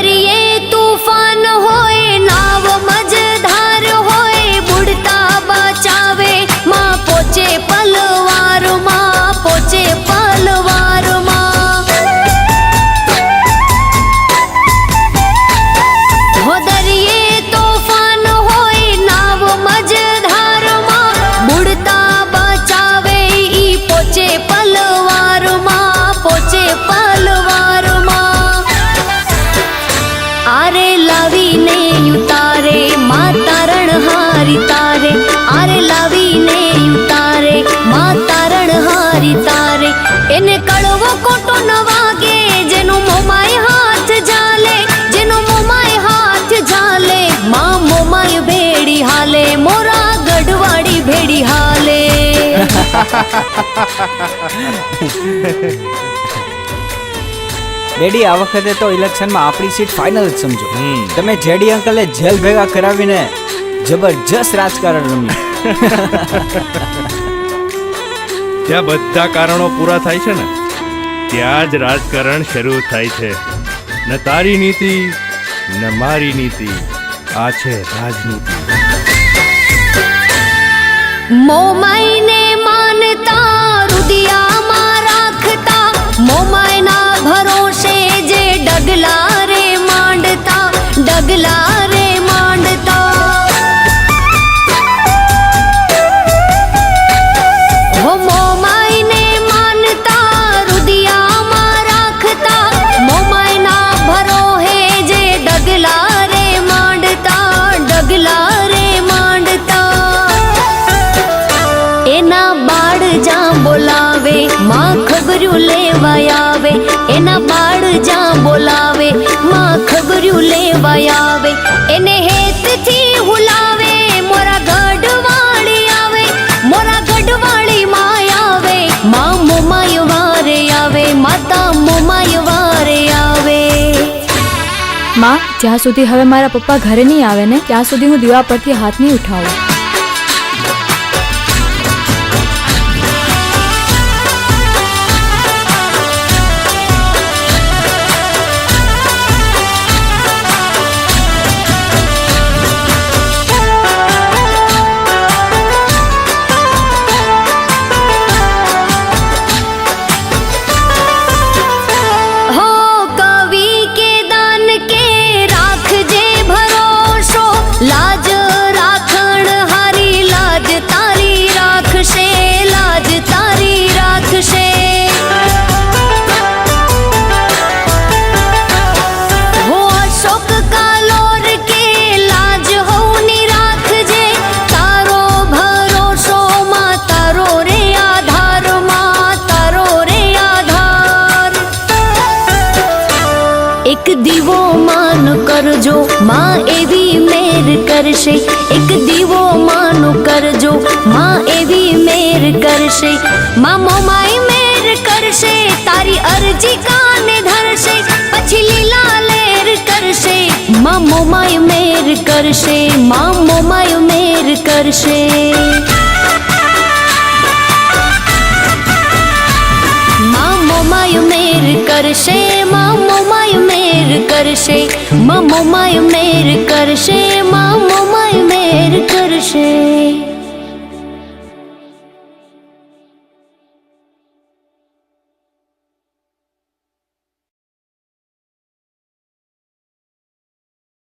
દરિયે તુફાન હોય નાવ મજધાર હોય બુડતા બચાવે. માં પોચે પલવારમાં પોચે ડેડી આ વખતે તો ઇલેક્શનમાં આપણી સીટ ફાઇનલ જ સમજો. તમે જેડી અંકલે જેલ ભેગા કરાવીને જબરજસ્ત રાજકારણ રમ્યું. જ્યાં બધા કારણો પૂરા થાય છે ને? ત્યાં જ રાજકારણ શરૂ થાય છે. ન તારી નીતિ ન મારી નીતિ. આ છે રાજનીતિ. મોમાઈને ખબર્યું લેવાય આવે, એના બાળ જ્યાં બોલાવે, માં ખબર્યું લેવાય આવે, એને હેતથી હુલાવે, મોરા ગઢવાળી આવે, મોરા ગઢવાળી માં આવે, માં મોમાય વારે આવે, માતા મોમાય વારે આવે. માં, જ્યાં સુધી હવે મારા પપ્પા ઘરે નહીં આવે ને, ત્યાં સુધી હું દીવા પરથી હાથ નહીં ઉઠાવું. કરજો. માં એવી મેર કરશે. એક દીવો માનો કરજો. માં એવી મેર કરશે. માં મોમાય મેર કરશે. તારી અરજી કાને ધરશે? પછી લીલા લેર કરશે. માં મોમાય મેર કરશે. માં મોમાય મેર કરશે. માં મોમાય મેર કરશે. કરશે માં મોમાય મેર કરશે મામો મોમાય મેર કરશે.